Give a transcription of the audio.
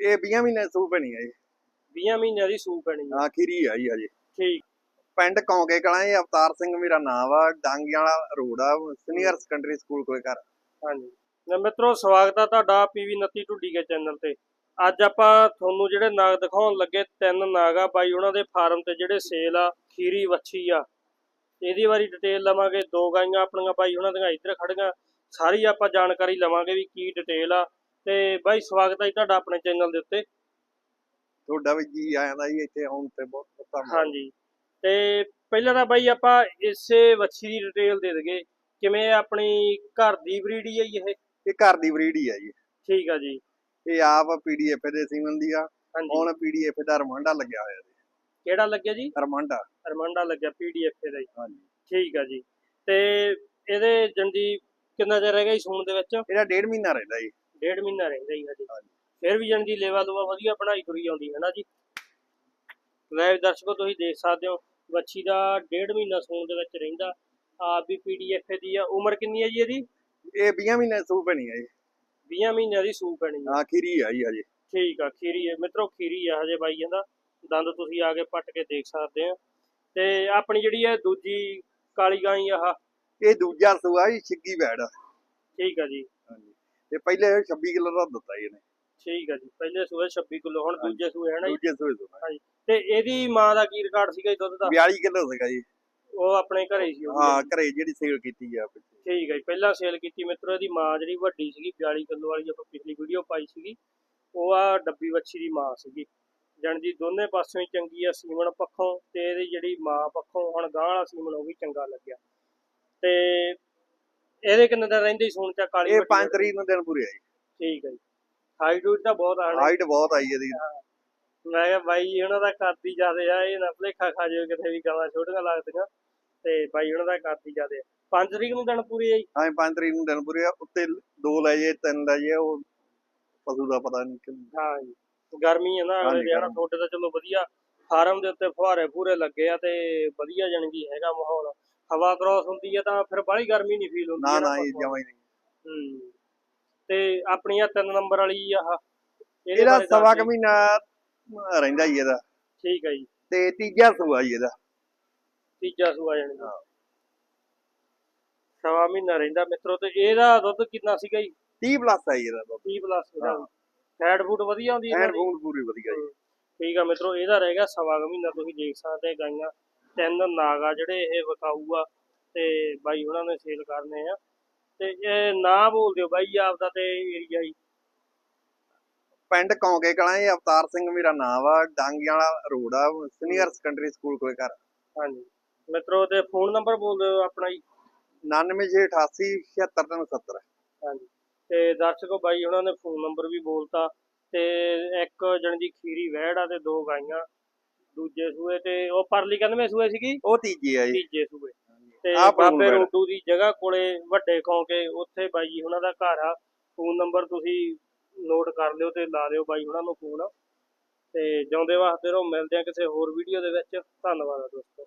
ਇਹ 20 ਮਹੀਨੇ ਸੂ ਬਣੀ ਹੈ ਜੀ। 20 ਮਹੀਨਿਆਂ ਦੀ ਸੂਪ ਪੈਣੀ ਆ। ਆਖਿਰੀ ਆ ਜੀ ਹਜੇ। ਠੀਕ। ਪਿੰਡ ਕੌਂਕੇ ਕਲਾਂ ਇਹ ਅਵਤਾਰ ਸਿੰਘ ਮੇਰਾ ਨਾਮ ਆ ਡਾਂਗੀਆਂ ਵਾਲਾ ਰੋਡ ਆ ਸੀਨੀਅਰ ਸੈਕੰਡਰੀ ਸਕੂਲ ਕੋਲੇ ਘਰ। ਹਾਂਜੀ। ਮਿੱਤਰੋ ਸਵਾਗਤ ਆ ਤੁਹਾਡਾ ਪੀਵੀ 29 ਢੁੱਡੀ ਕੇ ਚੈਨਲ ਤੇ। ਅੱਜ ਆਪਾਂ ਤੁਹਾਨੂੰ ਜਿਹੜੇ ਨਾਗ ਦਿਖਾਉਣ ਲੱਗੇ ਤਿੰਨ ਨਾਗ ਆ। ਬਾਈ ਉਹਨਾਂ ਦੇ ਫਾਰਮ ਤੇ ਜਿਹੜੇ ਸੇਲ ਆ ਖੀਰੀ ਵੱਛੀ ਆ। ਇਹਦੀ ਵਾਰੀ ਡਿਟੇਲ ਲਵਾਂਗੇ। ਦੋ ਗਾਈਆਂ ਆਪਣੀਆਂ ਬਾਈ ਉਹਨਾਂ ਦੀਆਂ ਇੱਧਰ ਖੜੀਆਂ ਸਾਰੀ ਆਪਾਂ ਜਾਣਕਾਰੀ ਲਵਾਂਗੇ ਵੀ ਕੀ ਡਿਟੇਲ ਆ। ਤੇ ਬਾਈ ਸਵਾਗਤ ਹੈ ਜੀ ਤੁਹਾਡਾ ਆਪਣੇ ਚੈਨਲ ਦੇ ਉੱਤੇ। ਤੁਹਾਡਾ ਵੀ ਜੀ ਆਇਆ ਦਾ ਜੀ ਇੱਥੇ ਆਉਣ ਤੇ ਬਹੁਤ ਬਹੁਤ ਧੰਨਵਾਦ। ਹਾਂਜੀ। ਤੇ ਪਹਿਲਾਂ ਤਾਂ ਬਾਈ ਆਪਾਂ ਇਸੇ ਵੱਛੀ ਦੀ ਡਿਟੇਲ ਦੇ ਦਗੇ ਕਿਵੇਂ ਆਪਣੀ ਘਰ ਦੀ ਬਰੀਡ ਹੀ ਹੈ ਜੀ ਇਹ? ਇਹ ਘਰ ਦੀ ਬਰੀਡ ਹੀ ਆ ਜੀ। ਠੀਕ ਆ ਜੀ। ਇਹ ਆਪ ਪੀਡੀਐਫ ਦੇ ਸੀਮਨ ਦੀ ਆ। ਹੁਣ ਪੀਡੀਐਫ ਦਾ ਰਮਾਂਡਾ ਲੱਗਿਆ ਹੋਇਆ ਜੀ। ਕਿਹੜਾ ਲੱਗਿਆ ਜੀ? ਰਮਾਂਡਾ। ਰਮੰਡਾ ਲੱਗਿਆ ਪੀਡੀਐਫ ਦਾ ਜੀ ਹਾਂਜੀ। ਠੀਕ ਆ ਜੀ। ਤੇ ਇਹਦੇ ਜੰਡੀ ਕਿੰਨਾ ਚਿਰ ਰਹਿ ਗਿਆ ਜੀ ਸੂਣ ਦੇ ਵਿੱਚ? ਇਹਦਾ ਡੇਢ ਮਹੀਨਾ ਰਹਿੰਦਾ ਜੀ। ਡੇਢ ਮਹੀਨਾ ਰਹਿੰਦਾ ਜੀ ਹਜੇ। ਫਿਰ ਵੀ ਜੰਡੀ ਲੇਵਾ ਲੂਆ ਵਧੀਆ ਪੜ੍ਹਾਈ ਤੁਰੀ ਆਉਂਦੀ ਹੈ ਨਾ ਜੀ। ਲਾਈਵ ਦਰਸ਼ਕੋ ਤੁਸੀਂ ਦੇਖ ਸਕਦੇ ਹੋ ਬੱਚੀ ਦਾ ਡੇਢ ਮਹੀਨਾ ਸੂਣ ਦੇ ਵਿੱਚ ਰਹਿੰਦਾ। ਆਪ ਵੀ ਪੀਡੀਐਫ ਦੀ ਆ। ਉਮਰ ਕਿੰਨੀ ਹੈ ਜੀ ਇਹਦੀ? ਇਹ 20 ਮਹੀਨੇ ਸੂ ਬਣੀ ਹੈ ਜੀ। 20 ਮਹੀਨਿਆਂ ਦੀ ਸੂਪ ਪੈਣੀ ਆ ਆਖਿਰੀ ਆ ਜੀ ਹਜੇ। ਠੀਕ ਆ ਖੀਰੀ ਹੈ। ਮਿੱਤਰੋ ਖੀਰੀ ਆ ਹਜੇ ਬਾਈ ਕਹਿੰਦਾ। ਦੰਦ ਤੁਸੀਂ ਆ ਕੇ ਪੱਟ ਕੇ ਦੇਖ ਸਕਦੇ ਆ ਤੇ ਆਪਣੀ ਜਿਹੜੀ ਹੈ ਦੂਜੀ ਕਾਲੀ ਗਾਈ ਆਹ। ਇਹ ਦੂਜਾ ਸੂਆ ਜੀ ਛਿੱਗੀ ਬੈੜ। ਠੀਕ ਆ ਜੀ। ਤੇ ਪਹਿਲੇ 26 ਕਿਲੋ ਦਾ ਦਿੱਤਾ ਜੀ ਇਹਨੇ। ਠੀਕ ਆ ਜੀ ਪਹਿਲੇ ਸੂਏ 26 ਕਿਲੋ ਹੁਣ ਦੂਜੇ ਸੂਏ ਹੈ ਨਾ ਜੀ? ਦੂਜੇ ਸੂਏ ਸੂਆ ਤੇ ਇਹਦੀ ਮਾਂ ਦਾ ਕੀ ਰਿਕਾਰਡ ਸੀਗਾ ਜੀ ਦੁੱਧ ਦਾ? 42 ਕਿਲੋ ਸੀਗਾ ਜੀ। ਉਹ ਆਪਣੇ ਘਰੇ ਸੀ ਉਹ। ਹਾਂ ਘਰੇ ਜਿਹੜੀ ਸੇਲ ਕੀਤੀ ਆ ਠੀਕ ਹੈ ਜੀ ਪਹਿਲਾਂ ਸੇਲ ਕੀਤੀ ਮਿੱਤਰੋ ਇਹਦੀ ਮਾਂ ਜਿਹੜੀ ਵੱਡੀ ਸੀਗੀ 42 ਕਿਲੋ ਵਾਲੀ ਆਪਾਂ ਪਿਛਲੀ ਵੀਡੀਓ ਪਾਈ ਸੀਗੀ ਉਹ ਆ ਡੱਬੀ ਵੱਛੀ ਦੀ ਮਾਂ ਸੀਗੀ। ਜਾਣੀ ਦੀ ਦੋਨੇ ਪਾਸਿਓਂ ਹੀ ਚੰਗੀ ਆ ਸੀਮਣ ਪੱਖੋਂ ਤੇ ਇਹਦੀ ਜਿਹੜੀ ਮਾਂ ਪੱਖੋਂ ਹੁਣ ਗਾਂ ਵਾਲਾ ਸੀਮਣ ਉਹ ਵੀ ਚੰਗਾ ਲੱਗਿਆ। ਤੇ ਇਹਦੇ ਕਿੰਨੇ ਦਿਨ ਰਹਿੰਦੇ ਸੂਣ ਚਾ? ਕਾਲੀ ਇਹ ਵੱਡੀ 5 ਤਰੀਕ ਨੂੰ ਦਿਨ ਪੂਰੇ ਆਈ ਠੀਕ ਹੈ ਜੀ। ਹਾਈਟ ਹੂਟ ਤਾਂ ਬਹੁਤ ਆਣਾ ਹਾਈਟ ਬਹੁਤ ਆਈ ਇਹਦੀ। ਮੈਂ ਕਿਹਾ ਬਾਈ ਉਹਨਾਂ ਦਾ ਕਾਤੀ ਜਿਆਦੇ ਆ ਇਹ ਨਾ ਭਲੇਖਾ ਖਾ ਜਾਓ ਕਿਤੇ ਵੀ ਗਾਵਾਂ ਛੋਟੀਆਂ ਲੱਗਦੀਆਂ। ਤੇ ਬਾਈ ਉਹਨਾਂ ਦਾ ਜਿਆਦੇ ਆ। 5 ਤਰੀਕ ਨੂੰ ਦਿਨ ਪੂਰੀ ਆਈ? ਹਾਂ 5 ਤਰੀਕ ਨੂੰ ਦਿਨ ਪੂਰੇ ਆ। ਉੱਤੇ ਦੋ ਲੈ ਜੇ ਤਿੰਨ ਲੈ ਜੇ ਉਹ ਪਸ਼ੂ ਦਾ ਪਤਾ ਨਹੀਂ ਕਿੰਨਾ ਹਾਂ ਜੀ। ਗਰਮੀ ਹੈ ਨਾ ਗਰਮੀ। ਤੁਹਾਡੇ ਤਾਂ ਚਲੋ ਵਧੀਆ। ਫਾਰਮ ਦੇ ਉੱਤੇ ਫੁਹਾਰੇ ਪੂਰੇ ਲੱਗੇ ਆ ਤੇ ਵਧੀਆ ਜਾਣੀ ਹੈਗਾ ਮਾਹੌਲ। ਹਵਾ ਕ੍ਰੋਸ ਹੁੰਦੀ ਹੈ ਤਾਂ ਫਿਰ ਬਾਹਲੀ ਗਰਮੀ ਨਹੀਂ ਫੀਲ ਹੁੰਦੀ ਨਾ ਹੈ ਨਾ ਇਹ ਜਮਾ ਹੀ ਨਹੀਂ। ਹੂੰ। ਤੇ ਆਪਣੀ ਆ ਤਿੰਨ ਨੰਬਰ ਵਾਲੀ ਆਹ। ਇਹਦੇ ਸਵਾ। ਕੁ ਮਹੀਨਾ ਰਹਿੰਦਾ ਜੀ ਇਹਦਾ। ਠੀਕ ਹੈ ਜੀ। ਤੇ ਤੀਜਾ ਸੂਆ ਜੀ ਇਹਦਾ। ਤੀਜਾ ਸੂਆ ਜਾਣੀ ਕਿ। ਸਵਾ ਮਹੀਨਾ ਰਹਿੰਦਾ ਮਿੱਤਰੋ ਤੇ ਇਹਦਾ ਦੁੱਧ ਕਿੰਨਾ ਸੀਗਾ ਜੀ? 30 ਪਲੱਸ ਇਹਦਾ ਦੁੱਧ। 30 ਪਲੱਸ ਇਹਦਾ। ਹਾਂ। ਫੈਟ ਫੂਡ ਵਧੀਆ ਹੁੰਦੀ ਹੈ ਐਨ ਫੂਡ ਪੂਰੀ ਵਧੀਆ ਜੀ। ਠੀਕ ਆ ਮਿੱਤਰੋ ਇਹਦਾ ਰਹਿ ਗਿਆ ਸਵਾ ਕੁ ਮਹੀਨਾ ਤੁਸੀਂ ਦੇਖ ਸਕਦੇ ਗਾਈਆਂ। ਤਿੰਨ ਨਾਗ ਆ ਜਿਹੜੇ ਇਹ ਵਿਕਾਊ ਆ ਤੇ ਬਾਈ ਉਹਨਾਂ ਨੇ ਸੇਲ ਕਰਨੇ ਆ। ਤੇ ਇਹ ਨਾ ਬੋਲ ਦਿਓ ਬਾਈ ਆਪਦਾ ਤੇ ਏਰੀਆ ਹੀ। ਪਿੰਡ ਕੌਂਕੇ ਕਲਾਂ ਇਹ ਅਵਤਾਰ ਸਿੰਘ ਮੇਰਾ ਨਾਮ ਆ ਡਾਂਗੀਆਂ ਵਾਲਾ ਰੋਡ ਆ ਸੀਨੀਅਰ ਸੈਕੰਡਰੀ ਸਕੂਲ ਕੋਲੇ ਘਰ। ਹਾਂਜੀ। ਮਿੱਤਰੋ ਤੇ ਫੋਨ ਨੰਬਰ ਬੋਲ ਦਿਓ ਆਪਣਾ ਜੀ। 9688 76370 ਹਾਂਜੀ। ਤੇ ਦਰਸ਼ਕੋ ਬਾਈ ਉਹਨਾਂ ਨੇ ਫੋਨ ਨੰਬਰ ਵੀ ਬੋਲਤਾ। ਤੇ ਇੱਕ ਜਣ ਦੀ ਖੀਰੀ ਵਹਿੜ ਆ ਤੇ ਦੋ ਗਾਈਆਂ। ਦੂਜੇ ਸੂਏ ਤੇ ਉਹ ਪਰਲੀ ਕਹਿੰਦੇ ਸੂਏ ਸੀਗੀ? ਉਹ ਤੀਜੀ ਆ ਜੀ। ਤੀਜੇ ਸੂਏ। ਤੇ ਆਹ ਬਾਬੇ। ਰੋਡੂ ਦੀ ਜਗ੍ਹਾ ਕੋਲੇ ਵੱਡੇ ਖੌਂਕੇ ਉੱਥੇ ਬਾਈ ਜੀ ਉਹਨਾਂ ਦਾ ਘਰ ਆ। ਫੋਨ ਨੰਬਰ ਤੁਸੀਂ ਨੋਟ ਕਰ ਲਿਓ ਤੇ ਲਾ ਲਿਓ ਬਾਈ ਉਹਨਾਂ ਨੂੰ ਫੋਨ। ਤੇ ਜਿਉਂਦੇ ਵਾਸਤੇ ਰਹੋ ਮਿਲਦੇ ਆ ਕਿਸੇ ਹੋਰ ਵੀਡੀਓ ਦੇ ਵਿੱਚ। ਧੰਨਵਾਦ ਆ ਦੋਸਤੋ।